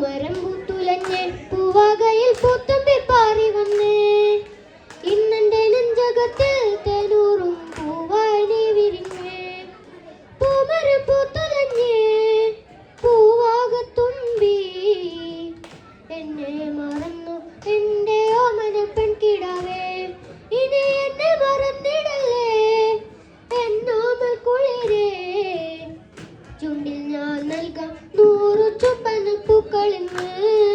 പൂമരം പൂത്തുലഞ്ഞ് പൂവകയിൽ പൂത്തമ്പി പാറി വന്നേ. ഇന്നെന്റെ നെഞ്ചകത്ത് തേനൂറും പൂവാനി വിരിഞ്ഞ്. പൂമരം പൂത്തുലഞ്ഞ് പൂവാകത്തുമ്പി. എന്നെ മറന്നു എന്റെ ഓമന പെൺകിടാവേ. ഇനി എന്നെ മറന്നിടല്ലേ എന്നോമൽ കുളിരേ. ചുണ്ടിൽ ഞാൻ നൽകാം മക്കളിന്ന്